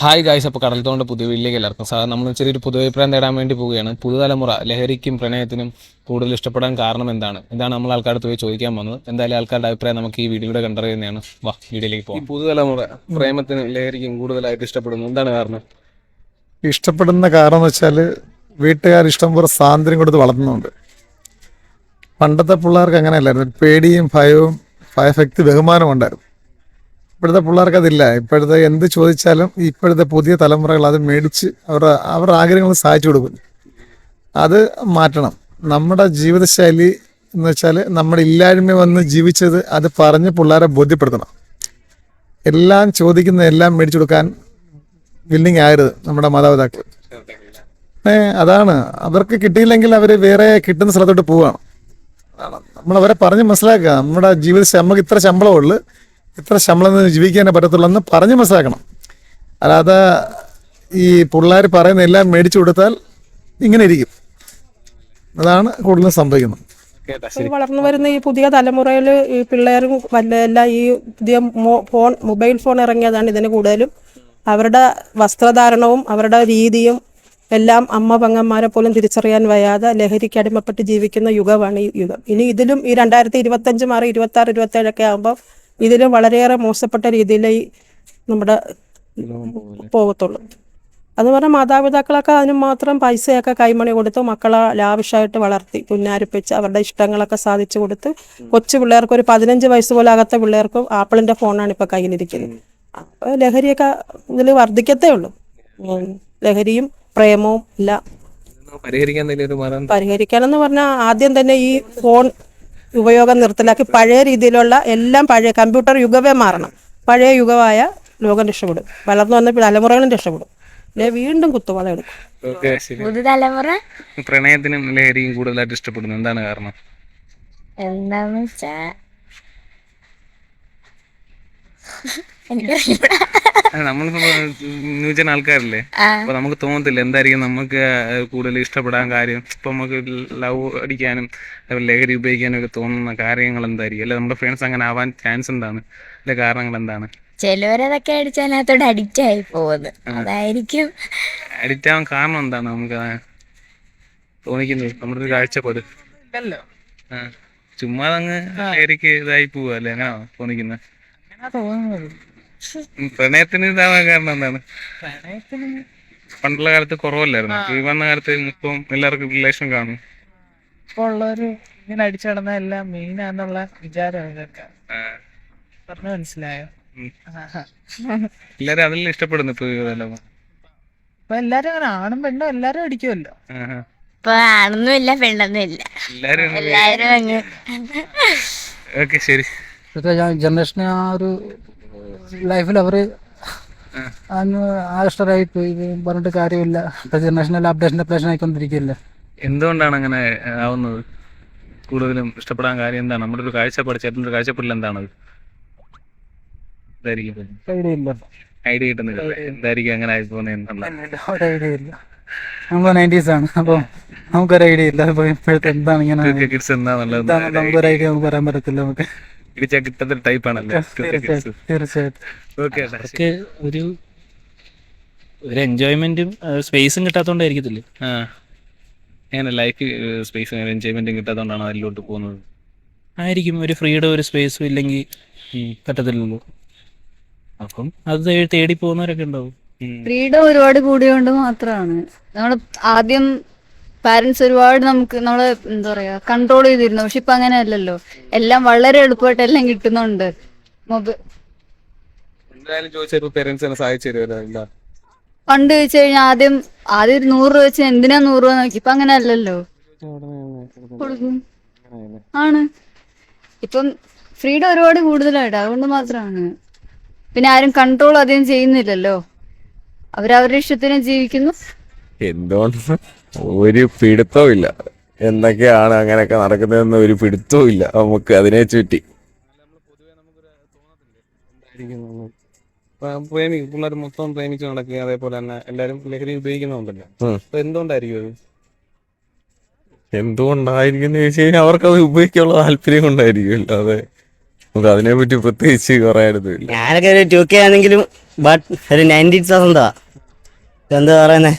Hi guys അപ്പോൾ കടൽത്തോണ്ട് പുതിയ വീട്ടിലേക്ക് എല്ലാവർക്കും സാർ നമ്മൾ ചെറിയൊരു പുതുവഭിപ്രായം തേടാൻ വേണ്ടി പോവുകയാണ്. പുതുതലമുറ ലഹരിക്കും പ്രണയത്തിനും കൂടുതൽ ഇഷ്ടപ്പെടാൻ കാരണം എന്താണ്? എന്താണ് നമ്മൾ ആൾക്കാരുടെ പോയി ചോദിക്കാൻ വന്നത് എന്തായാലും ആൾക്കാരുടെ അഭിപ്രായം നമുക്ക് ഈ വീഡിയോയുടെ കണ്ടറിയുന്നതാണ്. വാ വീഡിയോയിലേക്ക് പോകാം പുതുതലമുറ പ്രേമത്തിനും ലഹരിക്കും കൂടുതലായിട്ട് ഇഷ്ടപ്പെടുന്നു. എന്താണ് കാരണം? ഇഷ്ടപ്പെടുന്ന കാരണം എന്ന് വെച്ചാൽ വീട്ടുകാർ ഇഷ്ടം പോലെ സ്വാതന്ത്ര്യം കൊടുത്ത് വളർത്തുന്നുണ്ട്. പണ്ടത്തെ പിള്ളേർക്ക് അങ്ങനെയല്ലായിരുന്നു. പേടിയും ഭയവും ഭയഭക്തി ബഹുമാനവും ഉണ്ടായിരുന്നു. ഇപ്പോഴത്തെ പിള്ളേർക്ക് അതില്ല. ഇപ്പോഴത്തെ എന്ത് ചോദിച്ചാലും ഇപ്പോഴത്തെ പുതിയ തലമുറകൾ അത് മേടിച്ച് അവരുടെ അവരുടെ ആഗ്രഹങ്ങൾ സാധിച്ചു കൊടുക്കും. അത് മാറ്റണം. നമ്മുടെ ജീവിതശൈലി എന്ന് വെച്ചാൽ നമ്മുടെ ഇല്ലായ്മ വന്ന് ജീവിച്ചത് അത് പറഞ്ഞ് പിള്ളേരെ ബോധ്യപ്പെടുത്തണം. എല്ലാം ചോദിക്കുന്ന എല്ലാം മേടിച്ചു കൊടുക്കാൻ വില്ലിങ് നമ്മുടെ മാതാപിതാക്കൾ ഏ അതാണ്. അവർക്ക് കിട്ടിയില്ലെങ്കിൽ അവർ വേറെ കിട്ടുന്ന സ്ഥലത്തോട്ട് പോവുകയാണ്. നമ്മൾ അവരെ പറഞ്ഞ് മനസ്സിലാക്കുക. നമ്മുടെ ജീവിത നമുക്ക് ഇത്ര ശമ്പളമുള്ളു ഇത്ര ശമ്പളം നിന്ന് ജീവിക്കാനേ പറ്റത്തുള്ളൂ എന്ന് പറഞ്ഞ് മനസ്സിലാക്കണം. അല്ലാതെ ഈ പിള്ളേർ പറയുന്ന എല്ലാം മേടിച്ചു കൊടുത്താൽ ഇങ്ങനെ ഇരിക്കും. അതാണ് കൂടുതലും സംഭവിക്കുന്നത്. വളർന്നു വരുന്ന ഈ പുതിയ തലമുറയിൽ ഈ പിള്ളേരും വല്ല എല്ലാം ഈ പുതിയ ഫോൺ മൊബൈൽ ഫോൺ ഇറങ്ങിയതാണ് ഇതിന് കൂടുതലും. അവരുടെ വസ്ത്രധാരണവും അവരുടെ രീതിയും എല്ലാം അമ്മ പങ്ങന്മാരെ പോലും തിരിച്ചറിയാൻ വയ്യാതെ ലഹരിക്ക് അടിമപ്പെട്ട് ജീവിക്കുന്ന യുഗമാണ് ഈ യുഗം. ഇനി ഇതിലും ഈ രണ്ടായിരത്തി ഇരുപത്തഞ്ച് മാറി ഇരുപത്തി ആറ് ഇരുപത്തി ഏഴൊക്കെ ആകുമ്പോൾ ഇതിലും വളരെയേറെ മോശപ്പെട്ട രീതിയിൽ നമ്മുടെ പോകത്തുള്ളൂ അത് പറഞ്ഞാൽ മാതാപിതാക്കളൊക്കെ അതിന് മാത്രം പൈസയൊക്കെ കൈമണി കൊടുത്ത് മക്കളെ ലാവിഷായിട്ട് വളർത്തി പുന്നാരിപ്പിച്ച് അവരുടെ ഇഷ്ടങ്ങളൊക്കെ സാധിച്ചു കൊടുത്ത് കൊച്ചു പിള്ളേർക്ക് ഒരു പതിനഞ്ച് വയസ്സ് പോലെ അകത്ത പിള്ളേർക്കും ആപ്പിളിന്റെ ഫോണാണ് ഇപ്പൊ കയ്യിലിരിക്കുന്നത്. അപ്പൊ ലഹരിയൊക്കെ ഇതിൽ വർദ്ധിക്കത്തേ ഉള്ളൂ. ലഹരിയും പ്രേമവും എല്ലാം പരിഹരിക്കാൻ പരിഹരിക്കാനെന്ന് പറഞ്ഞാൽ ആദ്യം തന്നെ ഈ ഫോൺ ഉപയോഗം നിർത്തലാക്കി പഴയ രീതിയിലുള്ള എല്ലാം പഴയ കമ്പ്യൂട്ടർ യുഗമേ മാറണം. പഴയ യുഗമായ ലോകം രക്ഷപ്പെടും. വളർന്നു വന്ന തലമുറകളും രക്ഷപ്പെടും. അല്ലെ വീണ്ടും കുത്തുവള എടുക്കും. പുതുതലമുറ പ്രണയത്തിനും ലഹരിയും കൂടുതലായിട്ട് ഇഷ്ടപ്പെടുന്നു. എന്താണ് കാരണം? എന്താന്ന് വെച്ചാ എനിക്കറിയില്ല നമ്മളിപ്പോ ന്യൂജൻ ആൾക്കാരല്ലേ? അപ്പൊ നമുക്ക് തോന്നത്തില്ല എന്തായിരിക്കും നമുക്ക് കൂടുതൽ ഇഷ്ടപ്പെടാൻ കാര്യം. ഇപ്പൊ നമുക്ക് ലവ് അടിക്കാനും ലഹരി ഉപയോഗിക്കാനും ഒക്കെ തോന്നുന്ന കാര്യങ്ങൾ എന്തായിരിക്കും? അല്ലെ നമ്മുടെ ഫ്രണ്ട്സ് അങ്ങനെ ആവാൻ ചാൻസ് എന്താണ്? അല്ലെ കാരണങ്ങൾ എന്താണ്? ചിലവരതൊക്കെ അടിച്ച് അതിനകത്തോട് അഡിക്റ്റ് ആയി പോകുന്നത് അതായിരിക്കും. അഡിക്റ്റ് ആവാൻ കാരണം എന്താണ് നമുക്ക് തോന്നിക്കുന്നത്? നമ്മുടെ ഒരു കാഴ്ചപ്പാട്. ചുമ്മാ അങ്ങ് ലഹരിക്ക് ഇതായി പോവുക അല്ലെ? അങ്ങനെ തോന്നിക്കുന്നത് പ്രണയത്തിന് ഇതാവാൻ കാരണം എന്താണ്? പണ്ടുള്ള കാലത്ത് കുറവല്ലായിരുന്നു? ഈ വന്ന കാലത്ത് ഇപ്പം എല്ലാവർക്കും റിലേഷൻ കാണും. ഇപ്പൊ ഉള്ളവര് ഇങ്ങനെ അടിച്ചു നടന്ന എല്ലാം മെയിനാന്നുള്ള വിചാരം ഇതൊക്കെ പറഞ്ഞു മനസ്സിലായോ. എല്ലാരും അതിൽ ഇഷ്ടപ്പെടുന്നു ഇപ്പൊ. ഇപ്പൊ എല്ലാരും അങ്ങനെ ആണും പെണ്ണും എല്ലാരും അടിക്കുമല്ലോ. ഇപ്പൊ ആണൊന്നും ഇല്ല പെണ്ണൊന്നും ഇല്ല എല്ലാരും അങ്ങ് ഓക്കെ ശരി. ജനറേഷന് ആ ഒരു ലൈഫിൽ അവർ അങ്ങ് ആകർഷ്ടരായി പോയി പറഞ്ഞിട്ട് കാര്യമില്ല. ജനറേഷനിൽ അപ്ഡേഷൻ അപ്ഡേഷൻ ആയിക്കൊണ്ടിരിക്കുകയല്ലേ? എന്തുകൊണ്ടാണ് അങ്ങനെ ആവുന്നത്? കൂടുതലും ഇഷ്ടപ്പെടാൻ കാര്യം എന്താണ്? നമ്മുടെ ഒരു കാഴ്ചപ്പാട് ചേട്ടന്റെ ഒരു കാഴ്ചപ്പാടിൽ എന്താണ് ഐഡിയ കിട്ടുന്നില്ല. എന്തായിരിക്കും അങ്ങനെ ആയി പോകുന്നത് നമ്മൾ നയന്റീസ് ആണ്. അപ്പോൾ നമുക്കൊരു ഐഡിയ ഇല്ല അപ്പോൾ ഇപ്പോഴത്തെ എന്താണ് ഇങ്ങനെ കിഡ്സ് എന്താന്നുള്ളത് എന്താണെന്ന് നമുക്കൊരു ഐഡിയ നമുക്ക് പറയാൻ പറ്റത്തില്ല നമുക്ക്. ഇടിച്ചാൽ കിട്ടുന്ന ടൈപ്പ് ആണല്ലേ? തീർച്ചയായിട്ടും ഒരു ഒരു എൻജോയ്മെന്റും സ്പേസും കിട്ടാത്തോണ്ടായിരിക്കത്തില്ലേ? ലൈഫ് സ്പേസ് എൻജോയ്മെന്റും കിട്ടാത്തതുകൊണ്ടാണ് അതിലോട്ട് പോകുന്നത്? ആയിരിക്കും. ഒരു ഫ്രീഡം ഒരു സ്പേസും ഇല്ലെങ്കിൽ പറ്റത്തില്ലല്ലോ. അപ്പം അത് തേടി പോകുന്നവരൊക്കെ ഉണ്ടാവും. ഫ്രീഡം ഒരുപാട് കൂടിയോണ്ട് മാത്രമാണ് നമ്മൾ ആദ്യം പാരന്റ്സ് ഒരുപാട് നമുക്ക് നമ്മളെ എന്താ പറയാ കൺട്രോൾ ചെയ്തിരുന്നു. പക്ഷെ ഇപ്പൊ അങ്ങനെയല്ലല്ലോ. എല്ലാം വളരെ എളുപ്പമായിട്ട് എല്ലാം കിട്ടുന്നുണ്ട്. മൊബൈൽ എന്തായാലും ചോദിച്ചപ്പോ സഹായിച്ചു തരുമല്ലോ പണ്ട് ചോദിച്ചു കഴിഞ്ഞാൽ ആദ്യം ആദ്യം ഒരു നൂറ് രൂപ വെച്ച് എന്തിനാ നൂറ് രൂപ നോക്കി? ഇപ്പൊ അങ്ങനെ അല്ലല്ലോ കൊടുക്കും. ആണ്. ഇപ്പം ഫ്രീഡം ഒരുപാട് കൂടുതലായിട്ട്. അതുകൊണ്ട് മാത്രമാണ് പിന്നെ ആരും കൺട്രോൾ അധികം ചെയ്യുന്നില്ലല്ലോ. അവരവരുടെ ഇഷ്ടത്തിന് ജീവിക്കുന്നു. എന്തുകൊണ്ട്? ഒരു പിടുത്തവും ഇല്ല എന്തൊക്കെയാണ് അങ്ങനെയൊക്കെ നടക്കുന്നതെന്ന് ഒരു പിടുത്തവും ഇല്ല നമുക്ക് അതിനെ ചുറ്റി. പ്രേമി പിള്ളേർ മൊത്തം പ്രേമിച്ച് നടക്കുക അതേപോലെ തന്നെ എല്ലാരും ലഹരി ഉപയോഗിക്കുന്നുണ്ടല്ലോ. അപ്പൊ എന്തുകൊണ്ടായിരിക്കും അത്? എന്തുകൊണ്ടായിരിക്കും എന്ന് ചോദിച്ചു കഴിഞ്ഞാൽ അവർക്ക് അത് ഉപയോഗിക്കാനുള്ള താല്പര്യം കൊണ്ടായിരിക്കുമല്ലോ. അതെ. നമുക്ക് അതിനെ പറ്റി പ്രത്യേകിച്ച് പറയാനൊന്നുമില്ല ഞാനൊക്കെ ഒരു ടു കെ ആണെങ്കിലും ബട്ട് ഒരു നയന്റി തൗസൻഡാ എന്താ പറയുന്നേ?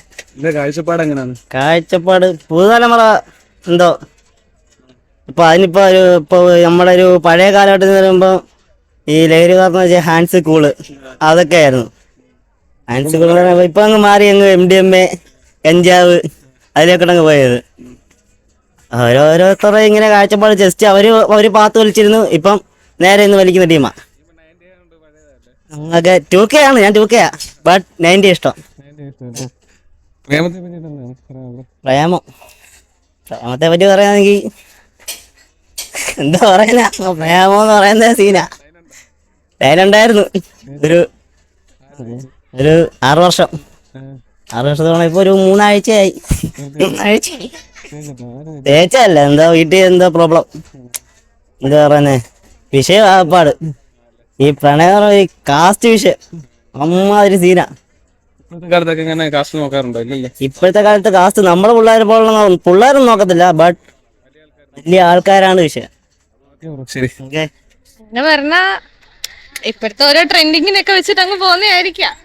കാഴ്ചപ്പാട് എങ്ങനെയാണ് കാഴ്ചപ്പാട് പുതുതലമുറ എന്തോ ഇപ്പൊ അതിനിപ്പോ ഒരു ഇപ്പൊ നമ്മുടെ ഒരു പഴയ കാലഘട്ടത്തിൽ പറയുമ്പോ ഈ ലഹരി കാരണം വെച്ചാൽ ഹാൻഡ്സ് കൂൾ അതൊക്കെ ആയിരുന്നു ഹാൻഡ്സ് കൂൾ ഇപ്പൊ അങ്ങ് മാറി അങ്ങ് എം ഡി എം എ കഞ്ചാവ് അതിലേക്കാണ് അങ്ങ് പോയത് ഓരോരുത്തരുടെ ഇങ്ങനെ കാഴ്ചപ്പാട് ജസ്റ്റ് അവർ അവർ പാത്ത് വലിച്ചിരുന്നു. ഇപ്പം നേരെ ഇന്ന് വലിക്കുന്ന ടീമാ. അങ്ങക്കെ ടു കെ ആണ് ഞാൻ ടു കെയാ ബട്ട് നയന്റി ഇഷ്ടം. പ്രേമത്തെ പറ്റി എന്താണ് പറയാനുള്ളത്? പ്രേമം. പ്രേമത്തെ പറ്റി പറയുകയാണെങ്കിൽ എന്താ പറയുന്ന പ്രേമം എന്ന് പറയുന്ന സീനാ. ലൈനുണ്ടായിരുന്നു. ഒരു ഒരു ആറു വർഷം. ആറ് വർഷത്തോളം ഇപ്പൊ ഒരു മൂന്നാഴ്ചയായി. മൂന്നാഴ്ചയായി. തേച്ചല്ല എന്താ വീട്ടിൽ എന്താ പ്രോബ്ലം എന്താ പറയുന്നേ? വിഷയം ആപ്പാട് ഈ പ്രണയം കാസ്റ്റ് വിഷയം. അമ്മാതിരി സീനാ. ഇപ്പോഴത്തെ കാലത്തൊക്കെ ഇങ്ങനെ കാസ്റ്റ് നോക്കാറുണ്ടോ? ഇല്ലല്ലേ? ഇപ്പോഴത്തെ കാലത്ത് കാസ്റ്റ് നമ്മളെ പിള്ളേരെ പോലുള്ള പിള്ളേരൊന്നും നോക്കത്തില്ല ബട്ട് വലിയ ആൾക്കാരാണ് വിഷയം. ശരി. ഓക്കെ അങ്ങനെ പറഞ്ഞാ ഇപ്പോഴത്തെ ഓരോ ട്രെൻഡിങ്ങിനൊക്കെ വെച്ചിട്ട് അങ്ങ് പോകുന്നതായിരിക്കാം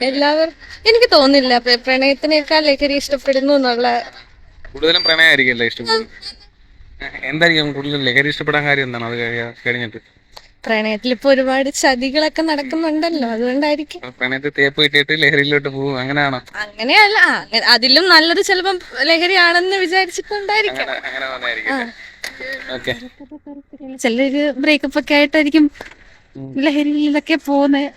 എല്ലാവരും എനിക്ക് തോന്നില്ല പ്ര- പ്രണയത്തിനേക്കാൾ ലഹരി ഇഷ്ടപ്പെടുന്നു എന്നുള്ള കൂടുതലും ഇഷ്ടപ്പെടുന്നത്? എന്തായിരിക്കും കൂടുതലും ലഹരി ഇഷ്ടപ്പെടാൻ കാര്യം എന്താണ്? അത് കഴി- കഴിഞ്ഞിട്ട്. പ്രണയത്തിൽ ഇപ്പൊ ഒരുപാട് ചതികളൊക്കെ നടക്കുന്നുണ്ടല്ലോ അതുകൊണ്ടായിരിക്കും. പ്രണയത്തിൽ തേപ്പ് കിട്ടിയിട്ട് ലഹരിയിലോട്ട് പോകും അങ്ങനെയാണോ? അങ്ങനെയല്ല ആ, അങ്ങ- അതിലും നല്ലത് ചിലപ്പം ലഹരിയാണെന്ന് വിചാരിച്ചിട്ടുണ്ടായിരിക്കാം. അങ്ങനെ വന്നായിരിക്കും ഓക്കെ. ചിലര് ബ്രേക്കപ്പ് ഒക്കെ ആയിട്ടായിരിക്കും ലഹരിയിലൊക്കെ പോകുന്നത്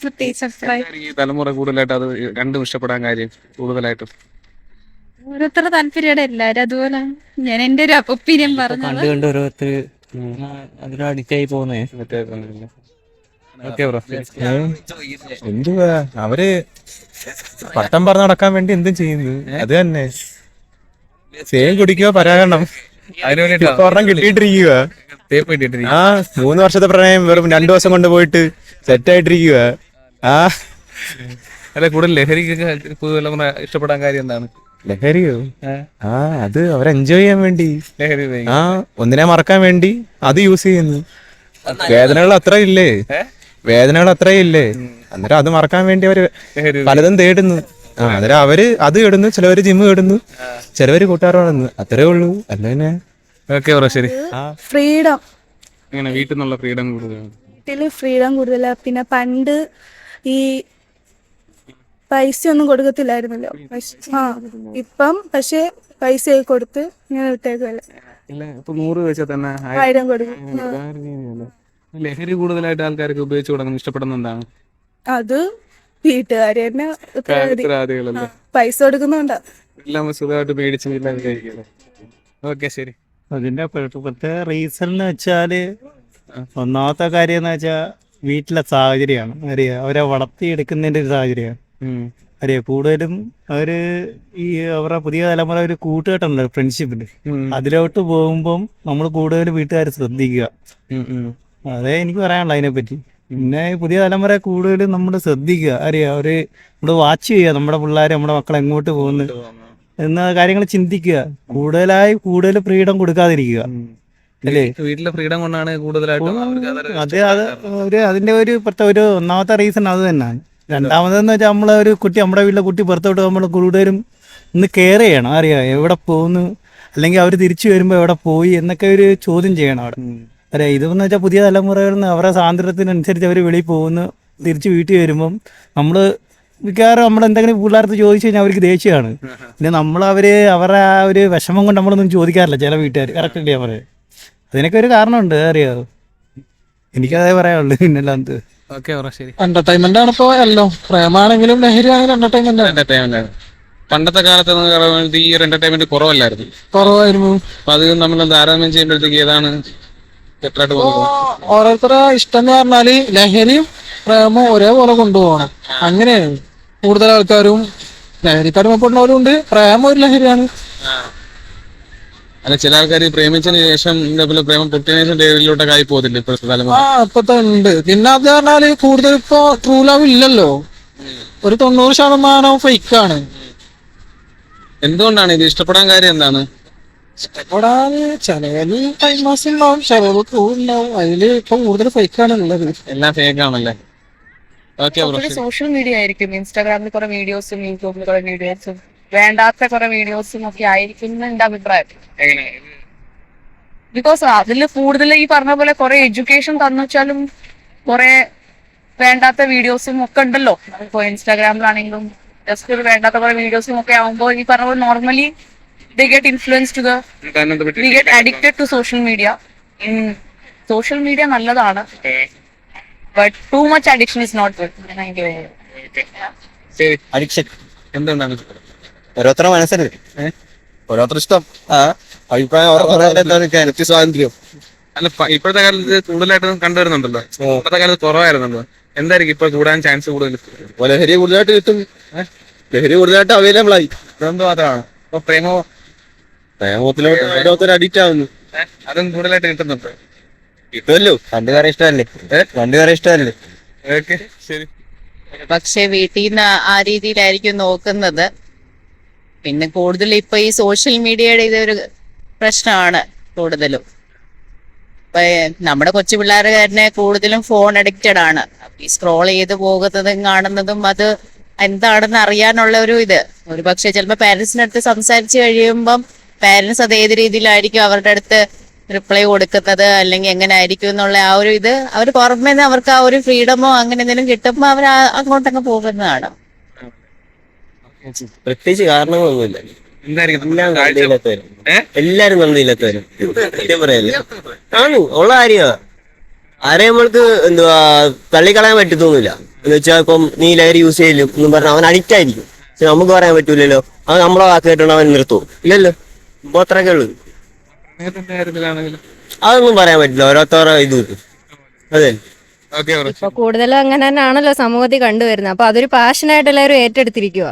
പ്രത്യേകിച്ച് അഭിപ്രായം. ഈ തലമുറ കൂടുതലായിട്ട് അത് രണ്ടും ഇഷ്ടപ്പെടാൻ കാര്യം കൂടുതലായിട്ടും? ഓരോരുത്തരുടെ താല്പര്യമാണ് എല്ലാരും അതുപോലെ. ഞാൻ എന്റെ ഒരു ഒപ്പീനിയൻ പറഞ്ഞത് കണ്ട് കണ്ട് ഓരോരുത്തർ പോകുന്നേ. Okay bro. എന്തുവാ? അവർ പട്ടം പറഞ്ഞ നടക്കാൻ വേണ്ടി എന്തും ചെയ്യുന്നു. അത് തന്നെ. സേം കുടിക്കുക പരാഗണം. അതിന് വേണ്ടി ഇപ്പൊ ഒരെണ്ണം കിട്ടിയിട്ടിരിക്കുക ആ മൂന്ന് വർഷത്തെ പ്രണയം വെറും രണ്ടു ദിവസം കൊണ്ട് പോയിട്ട് സെറ്റ് ആയിട്ടിരിക്കുക ആ. അല്ല കൂടുതൽ ലഹരിക്കൊക്കെ പുതുതലമുറ ഇഷ്ടപ്പെടാൻ കാര്യം എന്താണ്? ലഹരിയോ? ആ അത് അവർ എൻജോയ് ചെയ്യാൻ വേണ്ടി. ലഹരി ആ ഒന്നിനെ മറക്കാൻ വേണ്ടി അത് യൂസ് ചെയ്യുന്നു. വേദനകൾ അത്ര ഇല്ലേ? വേദനകൾ അത്ര ഇല്ലേ? അന്നേരം അത് മറക്കാൻ വേണ്ടി അവർ പലതും തേടുന്നു. ആ അന്നേരം അവർ അത് കേടുന്നു ചിലവര് ജിമ്മ് കേടുന്നു ചിലവര് കൂട്ടുകാരോടുന്നു അത്രേ ഉള്ളൂ. അല്ല പിന്നെ? ഓക്കെ ബ്രോ ശരി. ഫ്രീഡം ഇങ്ങനെ വീട്ടിൽ നിന്നുള്ള ഫ്രീഡം കൂടുതലാണ്. വീട്ടിൽ ഫ്രീഡം കൂടുതലാണ് പിന്നെ പണ്ട് ഈ പൈസ ഒന്നും കൊടുക്കത്തില്ലായിരുന്നല്ലോ പക്ഷെ ആ ഇപ്പം പക്ഷെ പൈസ കൊടുത്ത് ഇങ്ങനെ വിട്ടേക്കുമല്ലേ ഇല്ല ഇപ്പൊ നൂറ് വെച്ചാൽ തന്നെ ആയിരം ആയിരം കൊടുക്കും. ആ. ആ ഒരു രീതിയല്ലേ. ലഹരി കൂടുതലായിട്ട് ആൾക്കാർക്ക് ഉപയോഗിച്ചു തുടങ്ങുന്ന ഇഷ്ടപ്പെടുന്ന എന്താണ്? അത് വീട്ടുകാര് തന്നെ ഉത്തരവാദി. ഉത്തരവാദികളല്ലേ. പൈസ കൊടുക്കുന്നുണ്ടാ. എല്ലാം സുഖമായിട്ട് മേടിച്ച് എല്ലാം കഴിക്കല്ലേ ഓക്കെ ശരി. അതിന്റെ പ്രത്യേക റീസൺ എന്ന് വെച്ചാൽ ഒന്നാമത്തെ കാര്യം എന്ന് വെച്ചാൽ വീട്ടിലെ സാഹചര്യമാണ്. അറിയാം അവരെ വളർത്തിയെടുക്കുന്നതിന്റെ ഒരു സാഹചര്യമാണ്. ഉം. അറിയാം കൂടുതലും അവർ ഈ അവരുടെ പുതിയ തലമുറ ഒരു കൂട്ടുകെട്ടുണ്ട് ഫ്രണ്ട്ഷിപ്പിന്റെ. അതിലോട്ട് പോകുമ്പം നമ്മൾ കൂടുതൽ വീട്ടുകാർ ശ്രദ്ധിക്കുക. അതേ എനിക്ക് പറയാനുള്ളൂ അതിനെപ്പറ്റി. പിന്നെ ഈ പുതിയ തലമുറ കൂടുതലും നമ്മൾ ശ്രദ്ധിക്കുക. അറിയാം അവർ നമ്മൾ വാച്ച് ചെയ്യുക. നമ്മുടെ പിള്ളേർ നമ്മുടെ മക്കൾ എങ്ങോട്ട് പോകുന്നു. എന്ന കാര്യങ്ങൾ ചിന്തിക്കുക. കൂടുതലായി കൂടുതൽ ഫ്രീഡം കൊടുക്കാതിരിക്കുക. അല്ലേ? വീട്ടിലെ ഫ്രീഡം കൊണ്ടാണ് കൂടുതലായിട്ടും അത് അത് ഒരു അതിന്റെ ഒരു പ്രത്യേക ഒരു ഒന്നാമത്തെ റീസൺ അത് തന്നെയാണ് രണ്ടാമതെന്ന് വെച്ചാൽ നമ്മളെ ഒരു കുട്ടി നമ്മുടെ വീട്ടിലെ കുട്ടി പുറത്തോട്ട് നമ്മൾ കൂടുതലും ഒന്ന് കെയർ ചെയ്യണം. അറിയാം? എവിടെ പോകുന്നു? അല്ലെങ്കിൽ അവർ തിരിച്ചു വരുമ്പോൾ എവിടെ പോയി? എന്നൊക്കെ ഒരു ചോദ്യം ചെയ്യണം അവിടെ. അറിയാം ഇതെന്ന് വെച്ചാൽ പുതിയ തലമുറകളിൽ നിന്ന് അവരുടെ സ്വാതന്ത്ര്യത്തിനനുസരിച്ച് അവർ വെളിയിൽ പോകുന്നു. തിരിച്ച് വീട്ടിൽ വരുമ്പം നമ്മൾ മിക്കവാറും നമ്മൾ എന്തെങ്കിലും പിള്ളേർക്ക് ചോദിച്ചു കഴിഞ്ഞാൽ അവർക്ക് ദേഷ്യമാണ്. പിന്നെ നമ്മൾ അവർ അവരുടെ ആ ഒരു വിഷമം കൊണ്ട് നമ്മളൊന്നും ചോദിക്കാറില്ല ചില വീട്ടുകാർ. കറക്റ്റ് അല്ലേ പറയാം അതിനൊക്കെ ഒരു കാരണമുണ്ട്. അറിയാമോ എനിക്കതേ പറയാനുള്ളൂ. പിന്നല്ലാത്ത ഓക്കെ ബ്രോ ശരി. എന്റർടൈൻമെന്റ് ആണ് ഇപ്പൊ എല്ലാം. പ്രേമാണെങ്കിലും ലഹരി ആണെങ്കിലും എന്റർടൈൻമെന്റ് ആണ്. പണ്ടത്തെ കാലത്ത് പറയുന്നത് ഈ ഒരു എന്റർടൈൻമെന്റ് കുറവല്ലായിരുന്നു. കുറവായിരുന്നു. അപ്പൊ അത് നമ്മൾ താരതമ്യം ചെയ്യുമ്പോഴത്തേക്ക് ഏതാണ് ബെറ്ററായിട്ട് ഓരോരുത്തരുടെ ഇഷ്ടം എന്ന് പറഞ്ഞാൽ ലഹരിയും പ്രേമവും ഒരേപോലെ കൊണ്ടുപോകണം. അങ്ങനെയാണ്. കൂടുതൽ ആൾക്കാരും ലഹരിക്കടിമപ്പെടുന്നവരും ഉണ്ട്. പ്രേമം ഒരു ലഹരിയാണ്. അല്ല ചില ആൾക്കാർ പ്രേമിച്ചതിന് ശേഷം ഇതേപോലെ പ്രേമം പൊട്ടിയതിനു ശേഷം ഡേവിലോട്ടൊക്കെ ആയി പോകത്തില്ല ഇപ്പോഴത്തെ തലമുറ? ആ ഇപ്പത്തെ ഉണ്ട് പിന്നെ അത് പറഞ്ഞാൽ കൂടുതൽ ഇപ്പൊ ട്രൂ ലവ് ഇല്ലല്ലോ. ഒരു തൊണ്ണൂറ് ശതമാനം ഫേക്ക് ആണ്. എന്തുകൊണ്ടാണ് ഇത്? ഇഷ്ടപ്പെടാൻ കാര്യം എന്താണ്? ഇഷ്ടപ്പെടാൻ ചിലവര് ടൈം പാസ് ഉണ്ടാവും ചിലവ് ട്രൂ ഉണ്ടാവും. അതിൽ ഇപ്പൊ കൂടുതൽ ഫേക്ക് ആണ് ഉള്ളത്. എല്ലാം ഫേക്ക് ആണല്ലേ? ഓക്കെ ബ്രോ സോഷ്യൽ മീഡിയ ആയിരിക്കും. ഇൻസ്റ്റാഗ്രാമിൽ കുറെ വീഡിയോസും യൂട്യൂബിൽ കുറെ വീഡിയോസും വേണ്ടാത്ത കുറെ വീഡിയോസും ഒക്കെ ആയിരിക്കും എന്റെ അഭിപ്രായം. എങ്ങനെ? ബിക്കോസ് അതിൽ കൂടുതൽ ഈ പറഞ്ഞ പോലെ കുറെ എഡ്യൂക്കേഷൻ തന്നുവെച്ചാലും കുറെ വേണ്ടാത്ത വീഡിയോസും ഒക്കെ ഉണ്ടല്ലോ. ഇപ്പൊ ഇൻസ്റ്റാഗ്രാമിലാണെങ്കിലും ജസ്റ്റ് ഒരു വേണ്ടാത്ത കുറെ വീഡിയോസും ഒക്കെ ആവുമ്പോൾ ഈ പറഞ്ഞ പോലെ normally they get influence to the we get addicted to social media social media നല്ലതാണ്. But too much addiction is not good addiction എന്തുകൊണ്ടാണ് ഓരോരുത്തരുടെ മനസ്സിലെ ഓരോരുത്തർ ഇഷ്ടം. ആ അഭിപ്രായം വ്യക്തി സ്വാതന്ത്ര്യം. അല്ല ഇപ്പോഴത്തെ കാലത്ത് കൂടുതലായിട്ട് കണ്ടുവരുന്നുണ്ടല്ലോ ഇപ്പോഴത്തെ കാലത്ത് കുറവായിരുന്നല്ലോ. എന്തായിരിക്കും ഇപ്പൊ കൂടാൻ ചാൻസ് കൂടുതൽ? ലഹരി കൂടുതലായിട്ട് കിട്ടും. ലഹരി കൂടുതലായിട്ട് അവൈലബിൾ ആയി. ഇതെന്ത് മാത്രമാണ്? ഇപ്പൊ പ്രേമോ? പ്രേമത്തിലോട്ട് ഓരോരുത്തർ അഡിക്റ്റ് ആവുന്നു. അതും കൂടുതലായിട്ട് കിട്ടുന്നുണ്ട്? കിട്ടുമല്ലോ. രണ്ടുപേരെ ഇഷ്ടമല്ലേ? രണ്ടുപേരെ ഇഷ്ടമല്ലേ? ഓക്കെ. ശരി. പക്ഷെ വീട്ടിൽ നിന്ന് ആ രീതിയിലായിരിക്കും നോക്കുന്നത്. പിന്നെ കൂടുതൽ ഇപ്പൊ ഈ സോഷ്യൽ മീഡിയയുടെ ഇതൊരു പ്രശ്നമാണ് കൂടുതലും. ഇപ്പൊ നമ്മുടെ കൊച്ചു പിള്ളേർ തന്നെ കൂടുതലും ഫോൺ അഡിക്റ്റഡ് ആണ്. ഈ സ്ക്രോൾ ചെയ്ത് പോകുന്നതും കാണുന്നതും അത് എന്താണെന്ന് അറിയാനുള്ള ഒരു ഇത്. ഒരു പക്ഷെ ചിലപ്പോൾ പാരന്റ്സിന്റെ അടുത്ത് സംസാരിച്ച് കഴിയുമ്പം പാരന്റ്സ് അത് ഏത് രീതിയിലായിരിക്കും അവരുടെ അടുത്ത് റിപ്ലൈ കൊടുക്കുന്നത് അല്ലെങ്കിൽ എങ്ങനെ ആയിരിക്കും എന്നുള്ള ആ ഒരു ഇത് അവർ പുറമേ അവർക്ക് ആ ഒരു ഫ്രീഡമോ അങ്ങനെ എന്തെങ്കിലും കിട്ടുമ്പോൾ അവർ അങ്ങോട്ടങ്ങ് പോകുന്നതാണ്. പ്രത്യേകിച്ച് കാരണങ്ങളൊന്നുമില്ല? എല്ലാരും നന്ദിയില്ലാത്തവരും സത്യം പറയല്ലേ ആണ് ഉള്ള കാര്യമാ. ആരെ നമ്മൾക്ക് എന്തുവാ തള്ളിക്കളയാൻ പറ്റത്തൊന്നുമില്ല. എന്ന് വെച്ചാൽ ഇപ്പം നീ ലഹരി യൂസ് ചെയ്യലും എന്ന് പറഞ്ഞാൽ അവൻ അഡിക്റ്റ് ആയിരിക്കും. പക്ഷെ നമുക്ക് പറയാൻ പറ്റൂലല്ലോ. അത് നമ്മളെ വാക്ക് കേട്ടോണ്ട് അവൻ നിർത്തും. ഇല്ലല്ലോ? ഇപ്പൊ അത്രയൊക്കെ ഉള്ളു. അതൊന്നും പറയാൻ പറ്റില്ല. ഓരോരുത്തരുടെ ഇത്. അതെ. ഇപ്പൊ കൂടുതലും അങ്ങനെ തന്നെയാണല്ലോ സമൂഹത്തിൽ കണ്ടുവരുന്നത്. അപ്പൊ അതൊരു പാഷനായിട്ട് എല്ലാവരും ഏറ്റെടുത്തിരിക്കുക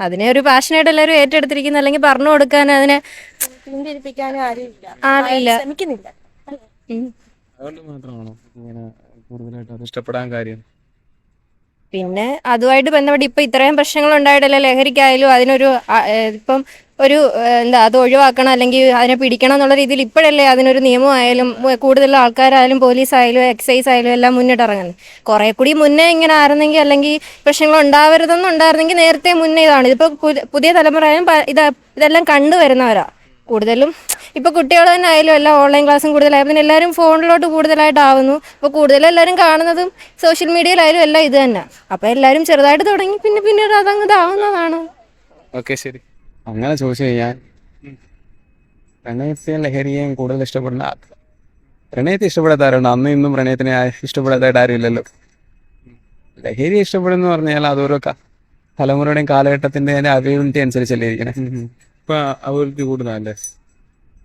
അതിനെ ഒരു പാഷനായിട്ട് എല്ലാവരും ഏറ്റെടുത്തിരിക്കുന്നു. അല്ലെങ്കിൽ പറഞ്ഞു കൊടുക്കാൻ അതിനെ പിന്തിരിപ്പിക്കാനും ആരുമില്ല. ആളില്ല ശ്രമിക്കുന്നില്ല. ഉം. അതുകൊണ്ട് മാത്രമാണോ ഇങ്ങനെ കൂടുതലായിട്ട് അത് ഇഷ്ടപ്പെടാൻ കാര്യം? പിന്നെ അതുമായിട്ട് ബന്ധപ്പെട്ട് ഇപ്പൊ ഇത്രയും പ്രശ്നങ്ങൾ ഉണ്ടായിട്ടല്ലേ ലഹരിക്കായാലും അതിനൊരു ഇപ്പം ഒരു എന്താ അത് ഒഴിവാക്കണം അല്ലെങ്കിൽ അതിനെ പിടിക്കണം എന്നുള്ള രീതിയിൽ ഇപ്പോഴല്ലേ അതിനൊരു നിയമമായാലും കൂടുതൽ ആൾക്കാരായാലും പോലീസ് ആയാലും എക്സൈസ് ആയാലും എല്ലാം മുന്നിട്ടിറങ്ങുന്നത്. കുറെ കൂടി മുന്നേ ഇങ്ങനെ ആയിരുന്നെങ്കിൽ അല്ലെങ്കിൽ പ്രശ്നങ്ങൾ ഉണ്ടാവരുതെന്നുണ്ടായിരുന്നെങ്കിൽ നേരത്തെ മുന്നേ ഇതാണ്. ഇതിപ്പോൾ പുതിയ തലമുറയും പ- ഇത് ഇതെല്ലാം കണ്ടുവരുന്നവരാ കൂടുതലും ഇപ്പൊ കുട്ടികൾ തന്നെ ആയാലും എല്ലാം ഓൺലൈൻ ക്ലാസ്സും കൂടുതലായപ്പോൾ എല്ലാവരും ഫോണിലോട്ട് കൂടുതലായിട്ടാവുന്നു. അപ്പോൾ കൂടുതലും എല്ലാവരും കാണുന്നതും സോഷ്യൽ മീഡിയയിലായാലും എല്ലാം ഇത് തന്നെ. അപ്പോൾ എല്ലാവരും ചെറുതായിട്ട് തുടങ്ങി പിന്നെ പിന്നീട് അതങ്ങ് ഇതാവുന്നതാണ്. ഓക്കെ ശരി. അങ്ങനെ ചോദിച്ചു കഴിഞ്ഞാൽ പ്രണയത്തെയും ലഹരിയെയും കൂടുതൽ ഇഷ്ടപ്പെടുന്ന പ്രണയത്തെ ഇഷ്ടപ്പെടാത്ത ആരുണ്ട്? അന്ന് ഇന്നും പ്രണയത്തിനെ ഇഷ്ടപ്പെടാത്തതായിട്ട് ആരും ഇല്ലല്ലോ. ലഹരി ഇഷ്ടപ്പെടുന്നു പറഞ്ഞാൽ അതൊരു തലമുറയുടെയും കാലഘട്ടത്തിന്റെ അവൈലബിലിറ്റി അനുസരിച്ചല്ലേ ഇരിക്കണേ. അവൈലബിലിറ്റി കൂടുതലല്ലേ?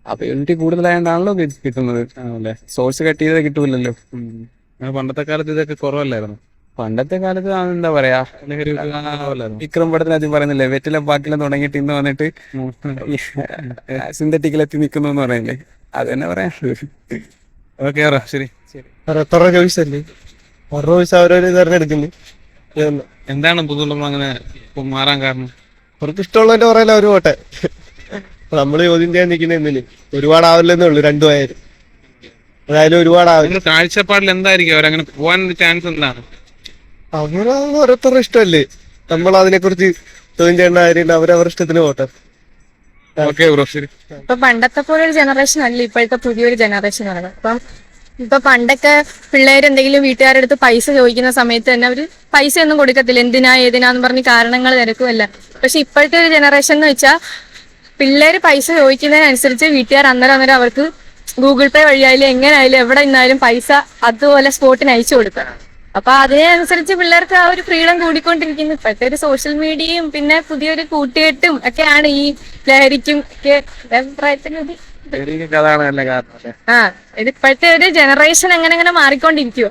അവൈലബിലിറ്റി കൂടുതലായതുകൊണ്ടാണല്ലോ കി- കിട്ടുന്നത്. സോഴ്സ് കട്ട് ചെയ്തത് കിട്ടൂലല്ലോ പണ്ടത്തെ കാലത്ത് ഇതൊക്കെ കുറവല്ലായിരുന്നു? പണ്ടത്തെ കാലത്ത് എന്താ പറയാ? വിക്രം പടത്തിന് ആദ്യം പറയുന്നില്ലേ വെറ്റില പാക്കിലും തുടങ്ങിയിട്ട് ഇന്ന് വന്നിട്ട് സിന്തറ്റിക്കിലെത്തി നിൽക്കുന്നു എന്ന് പറയുന്നില്ലേ? അത് തന്നെ പറയാ. ഓക്കെ ശരി. എത്ര ചോയ്സല്ലേ ഓരോ ചോയ്സ് അവരവര് തെരഞ്ഞെടുക്കുന്നു എന്താണ് പുതുതലമുറ അങ്ങനെ മാറാൻ കാരണം? അവർക്ക് ഇഷ്ടമുള്ളതിന്റെ പറയല അവർ പോട്ടെ. നമ്മൾ ചോദ്യം ചെയ്യാൻ നിൽക്കുന്ന എന്തിന്? ഒരുപാട് ആവില്ലെന്നേ ഉള്ളൂ രണ്ടു ആയാലും. അതായാലും ഒരുപാട് ആവില്ല കാഴ്ചപ്പാടിൽ എന്തായിരിക്കും? അവരങ്ങനെ പോകാൻ ചാൻസ് എന്താണ്? അങ്ങനെ ഓരോരുത്തരുടെ ഇഷ്ടമല്ലേ? നമ്മൾ അതിനെ കുറിച്ച് ചോദ്യം ചെയ്യേണ്ട കാര്യമില്ല. അവരവരുടെ ഇഷ്ടത്തിന് പോട്ടെ. ഓക്കെ ബ്രോ ശരി. ഇപ്പൊ പണ്ടത്തെ പോലെ ഒരു ജനറേഷൻ അല്ല ഇപ്പോഴത്തെ പുതിയൊരു ജനറേഷൻ ആണ്. അപ്പം ഇപ്പൊ പണ്ടൊക്കെ പിള്ളേർ എന്തെങ്കിലും വീട്ടുകാരുടെ അടുത്ത് പൈസ ചോദിക്കുന്ന സമയത്ത് തന്നെ അവർ പൈസ ഒന്നും കൊടുക്കത്തില്ല. എന്തിനാ ഏതിനാന്ന് പറഞ്ഞ് കാരണങ്ങൾ തിരക്കുമല്ല പക്ഷെ ഇപ്പോഴത്തെ ഒരു ജനറേഷൻ എന്ന് വെച്ചാൽ പിള്ളേര് പൈസ ചോദിക്കുന്നതിനനുസരിച്ച് വീട്ടുകാർ അന്നേരം അന്നേരം അവർക്ക് ഗൂഗിൾ പേ വഴിയായാലും എങ്ങനെയായാലും എവിടെ നിന്നായാലും പൈസ അതുപോലെ സ്പോട്ടിന് അയച്ചു കൊടുക്കണം. അപ്പൊ അതിനനുസരിച്ച് പിള്ളേർക്ക് ആ ഒരു ഫ്രീഡം കൂടിക്കൊണ്ടിരിക്കുന്നു. ഇപ്പോഴത്തെ ഒരു സോഷ്യൽ മീഡിയയും പിന്നെ പുതിയൊരു കൂട്ടുകെട്ടും ഒക്കെയാണ് ഈ ലഹരിക്കും ഒക്കെ അല്ലേ? ആ ഇത് ഇപ്പോഴത്തെ ഒരു ജനറേഷൻ അങ്ങനെ അങ്ങനെ മാറിക്കൊണ്ടിരിക്കുക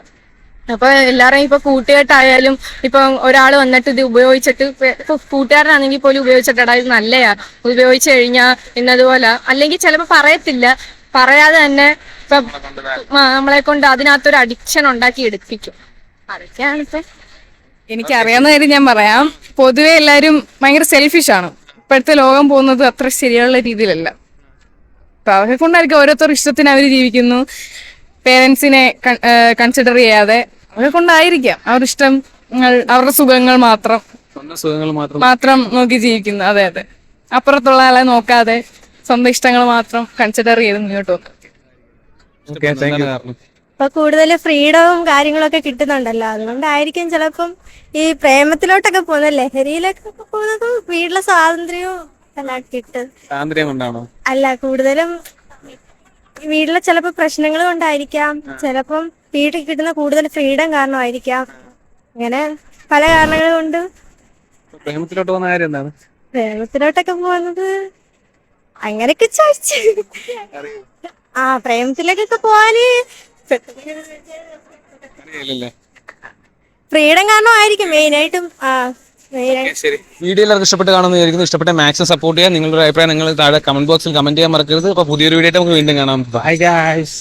അപ്പൊ എല്ലാരെയും ഇപ്പൊ കൂട്ടുകെട്ടായാലും ഇപ്പൊ ഒരാൾ വന്നിട്ട് ഇത് ഉപയോഗിച്ചിട്ട് ഇപ്പൊ- കൂട്ടുകാരനാണെങ്കിൽ പോലും ഉപയോഗിച്ചിട്ടാ ഇത് നല്ലയാ. ഉപയോഗിച്ചു കഴിഞ്ഞാ ഇന്നതുപോലെ. അല്ലെങ്കിൽ ചിലപ്പോ പറയത്തില്ല. പറയാതെ തന്നെ ഇപ്പൊ നമ്മളെ കൊണ്ട് അതിനകത്തൊരു അഡിക്ഷൻ ഉണ്ടാക്കി എടുപ്പിക്കും. അതൊക്കെയാണ് ഇപ്പൊ എനിക്ക് അറിയാവുന്ന കാര്യം ഞാൻ പറയാം. പൊതുവെ എല്ലാവരും ഭയങ്കര സെൽഫിഷ് ആണ്. ഇപ്പോഴത്തെ ലോകം പോകുന്നത് അത്ര ശരിയുള്ള രീതിയിലല്ല. അപ്പൊ അവരെ കൊണ്ടായിരിക്കും ഓരോരുത്തർ ഇഷ്ടത്തിന് അവർ ജീവിക്കുന്നു. പേരൻസിനെ കൺസിഡർ ചെയ്യാതെ അവരെ കൊണ്ടായിരിക്കാം. അവരുടെ ഇഷ്ടം അവരുടെ സുഖങ്ങൾ മാത്രം. സ്വന്തം സുഖങ്ങൾ മാത്രം. മാത്രം നോക്കി ജീവിക്കുന്നു. അതെ അതെ. അപ്പുറത്തുള്ള ആളെ നോക്കാതെ സ്വന്തം ഇഷ്ടങ്ങൾ മാത്രം കൺസിഡർ ചെയ്ത് മുന്നോട്ട് പോകും എന്താണ് കാരണം. ഇപ്പൊ കൂടുതൽ ഫ്രീഡവും കാര്യങ്ങളൊക്കെ കിട്ടുന്നുണ്ടല്ലോ. അതുകൊണ്ടായിരിക്കും ചിലപ്പം ഈ പ്രേമത്തിലോട്ടൊക്കെ പോകുന്ന ലഹരിയിലൊക്കെ പോകുന്നത് വീട്ടിലെ സ്വാതന്ത്ര്യവും എല്ലാം കിട്ടും. സ്വാതന്ത്ര്യം കൊണ്ടാണോ? അല്ല കൂടുതലും വീട്ടിലെ ചിലപ്പോൾ പ്രശ്നങ്ങൾ കൊണ്ടായിരിക്കാം. ചിലപ്പം വീട്ടിൽ കിട്ടുന്ന കൂടുതൽ ഫ്രീഡം കാരണമായിരിക്കാം. അങ്ങനെ പല കാരണങ്ങൾ കൊണ്ട് പ്രേമത്തിലോട്ട് പോകുന്ന കാര്യം എന്താണ്? പ്രേമത്തിലോട്ടൊക്കെ പോകുന്നത് അങ്ങനെയൊക്കെ ചോദിച്ചു. ആ പ്രേമത്തിലേക്കൊക്കെ പോവാന് അറിയില്ലല്ലേ ഫ്രീഡം കാരണമായിരിക്കും മെയിനായിട്ടും ആ മെയിനായിട്ട് ശരി. വീഡിയോ എല്ലാവർക്കും ഇഷ്ടപ്പെട്ട് കാണുന്നതായിരിക്കും വിചാരിക്കുന്നു. ഇഷ്ടപ്പെട്ട മാക്സിമം സപ്പോർട്ട് ചെയ്യാൻ നിങ്ങളുടെ അഭിപ്രായം നിങ്ങൾ താഴെ കമന്റ് ബോക്സിൽ കമന്റ് ചെയ്യാൻ മറക്കരുത്. അപ്പോൾ പുതിയൊരു വീഡിയോ ആയിട്ട് നമുക്ക് വീണ്ടും കാണാം. Bye guys